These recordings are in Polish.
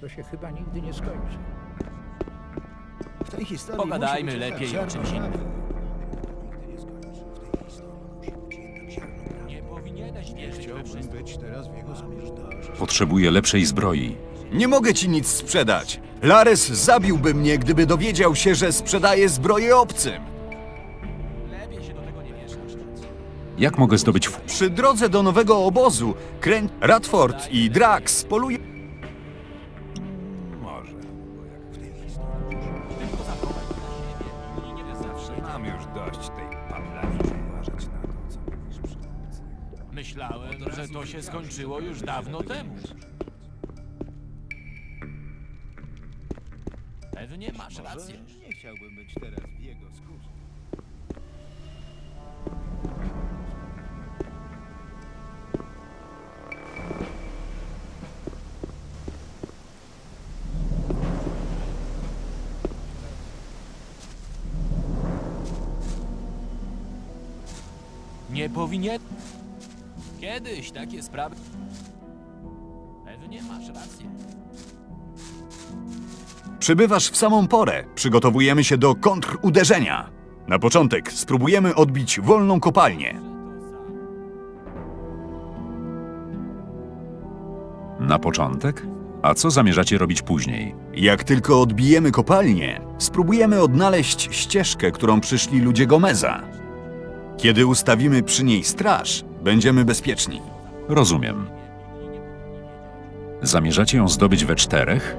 To się chyba nigdy nie skończy. W tej historii Pogadajmy musi być lepiej o czymś innym. Wszystko. być teraz w jego skórze. Potrzebuję lepszej zbroi. Nie mogę ci nic sprzedać. Lares zabiłby mnie, gdyby dowiedział się, że sprzedaję zbroję obcym. Lepiej się do tego nie mieszasz. Jak mogę zdobyć. Przy drodze do nowego obozu, Krę... Radford i Drax polują... Myślałem, że to się skończyło już dawno temu. Pewnie masz rację. Nie chciałbym być teraz w jego skórze. Nie powinien. Kiedyś takie sprawy. Pewnie masz rację. Przybywasz w samą porę. Przygotowujemy się do kontruderzenia. Na początek spróbujemy odbić wolną kopalnię. Na początek? A co zamierzacie robić później? Jak tylko odbijemy kopalnię, spróbujemy odnaleźć ścieżkę, którą przyszli ludzie Gomeza. Kiedy ustawimy przy niej straż, będziemy bezpieczni. Rozumiem. Zamierzacie ją zdobyć we czterech?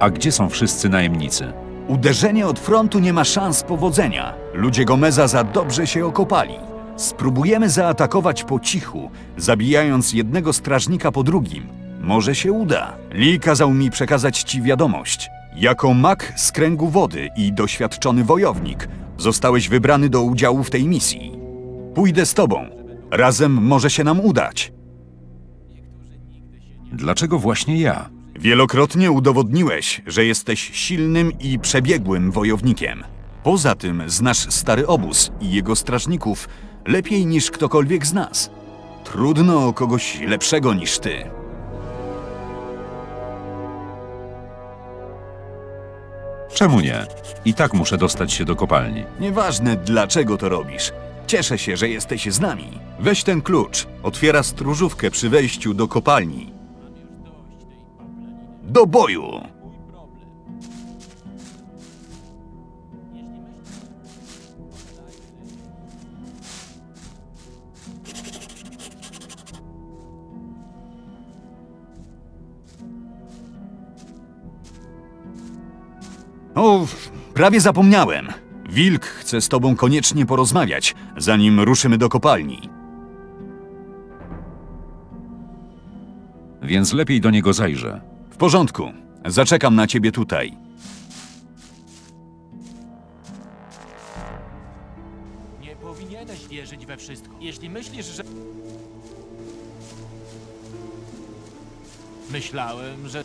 A gdzie są wszyscy najemnicy? Uderzenie od frontu nie ma szans powodzenia. Ludzie Gomeza za dobrze się okopali. Spróbujemy zaatakować po cichu, zabijając jednego strażnika po drugim. Może się uda. Lee kazał mi przekazać ci wiadomość. Jako mag z kręgu wody i doświadczony wojownik, zostałeś wybrany do udziału w tej misji. Pójdę z tobą. Razem może się nam udać. Dlaczego właśnie ja? Wielokrotnie udowodniłeś, że jesteś silnym i przebiegłym wojownikiem. Poza tym znasz stary obóz i jego strażników lepiej niż ktokolwiek z nas. Trudno o kogoś lepszego niż ty. Czemu nie? I tak muszę dostać się do kopalni. Nieważne dlaczego to robisz. Cieszę się, że jesteś z nami. Weź ten klucz. Otwiera stróżówkę przy wejściu do kopalni. Do boju! O, prawie zapomniałem. Wilk chce z tobą koniecznie porozmawiać, zanim ruszymy do kopalni. Więc lepiej do niego zajrzę. W porządku. Zaczekam na ciebie tutaj. Nie powinieneś wierzyć we wszystko. Jeśli myślisz, że. Myślałem, że.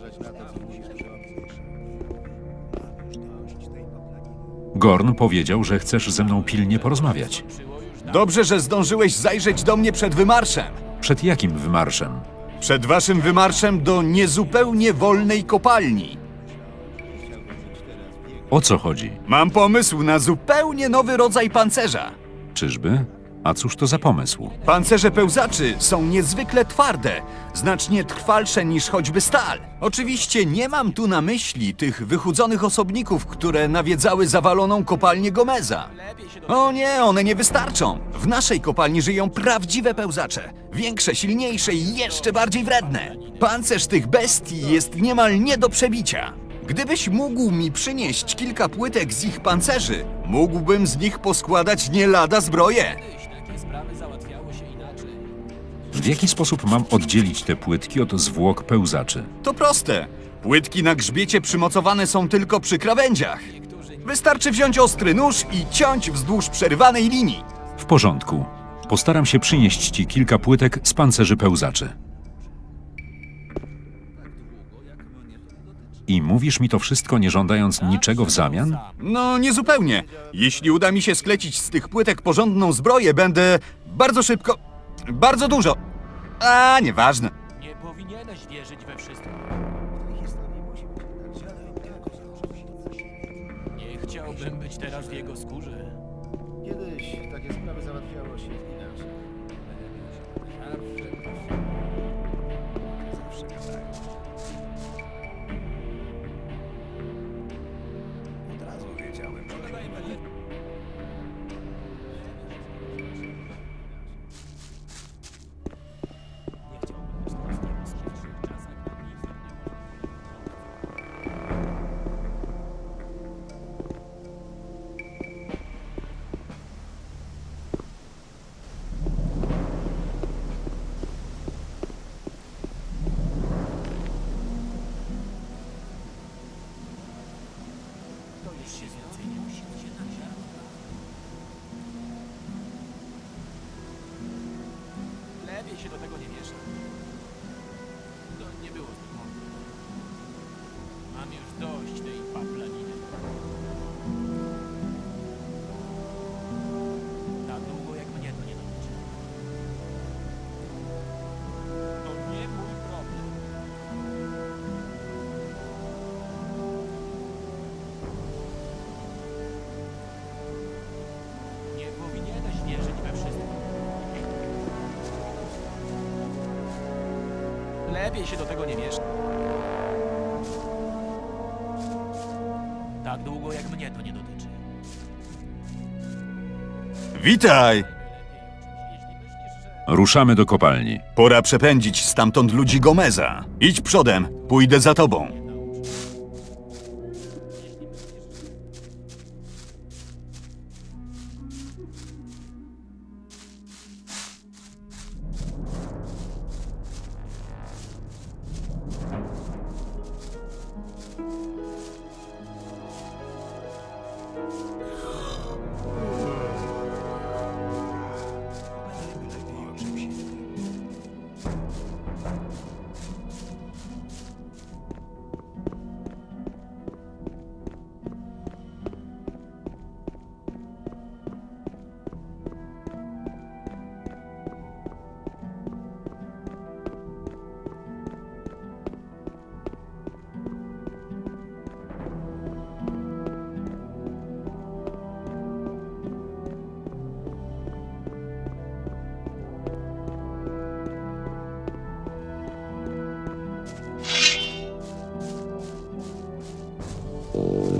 Uważać na to, co mówisz przy obcych. Gorn powiedział, że chcesz ze mną pilnie porozmawiać. Dobrze, że zdążyłeś zajrzeć do mnie przed wymarszem. Przed jakim wymarszem? Przed waszym wymarszem do niezupełnie wolnej kopalni. O co chodzi? Mam pomysł na zupełnie nowy rodzaj pancerza. Czyżby? A cóż to za pomysł? Pancerze pełzaczy są niezwykle twarde, znacznie trwalsze niż choćby stal. Oczywiście nie mam tu na myśli tych wychudzonych osobników, które nawiedzały zawaloną kopalnię Gomeza. O nie, one nie wystarczą. W naszej kopalni żyją prawdziwe pełzacze. Większe, silniejsze i jeszcze bardziej wredne. Pancerz tych bestii jest niemal nie do przebicia. Gdybyś mógł mi przynieść kilka płytek z ich pancerzy, mógłbym z nich poskładać nie lada zbroję. W jaki sposób mam oddzielić te płytki od zwłok pełzaczy? To proste. Płytki na grzbiecie przymocowane są tylko przy krawędziach. Wystarczy wziąć ostry nóż i ciąć wzdłuż przerywanej linii. W porządku. Postaram się przynieść ci kilka płytek z pancerzy pełzaczy. I mówisz mi to wszystko nie żądając niczego w zamian? No, niezupełnie. Jeśli uda mi się sklecić z tych płytek porządną zbroję, będę bardzo szybko. Bardzo dużo. A, nieważne. Nie powinieneś wierzyć we wszystko. Nie chciałbym być teraz w jego skórze. Kiedyś takie sprawy załatwiało się inaczej. Zawsze gadają. Od Lepiej się do tego nie miesza. Tak długo jak mnie to nie dotyczy. Witaj! Ruszamy do kopalni. Pora przepędzić stamtąd ludzi Gomeza. Idź przodem, pójdę za tobą. Oh.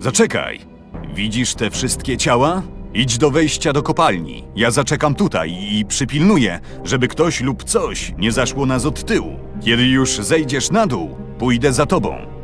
Zaczekaj. Widzisz te wszystkie ciała? Idź do wejścia do kopalni. Ja zaczekam tutaj i przypilnuję, żeby ktoś lub coś nie zaszło nas od tyłu. Kiedy już zejdziesz na dół, pójdę za tobą.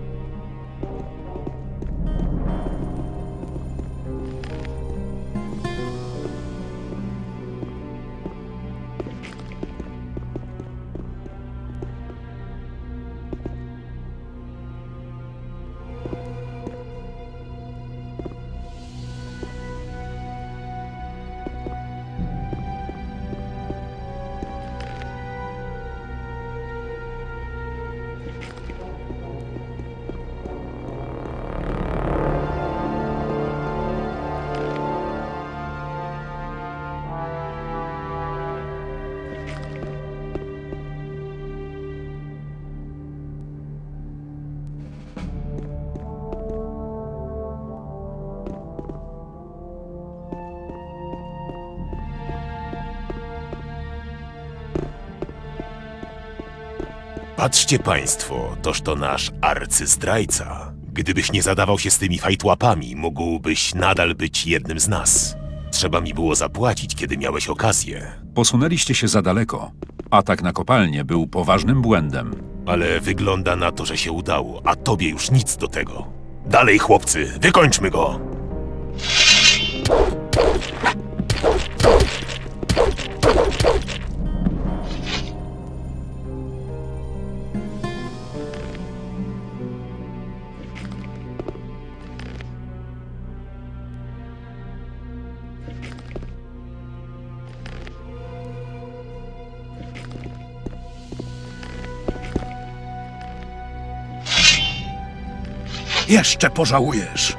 Patrzcie państwo, toż to nasz arcyzdrajca. Gdybyś nie zadawał się z tymi fajtłapami, mógłbyś nadal być jednym z nas. Trzeba mi było zapłacić, kiedy miałeś okazję. Posunęliście się za daleko. Atak na kopalnię był poważnym błędem. Ale wygląda na to, że się udało, a tobie już nic do tego. Dalej, chłopcy, wykończmy go! Jeszcze pożałujesz!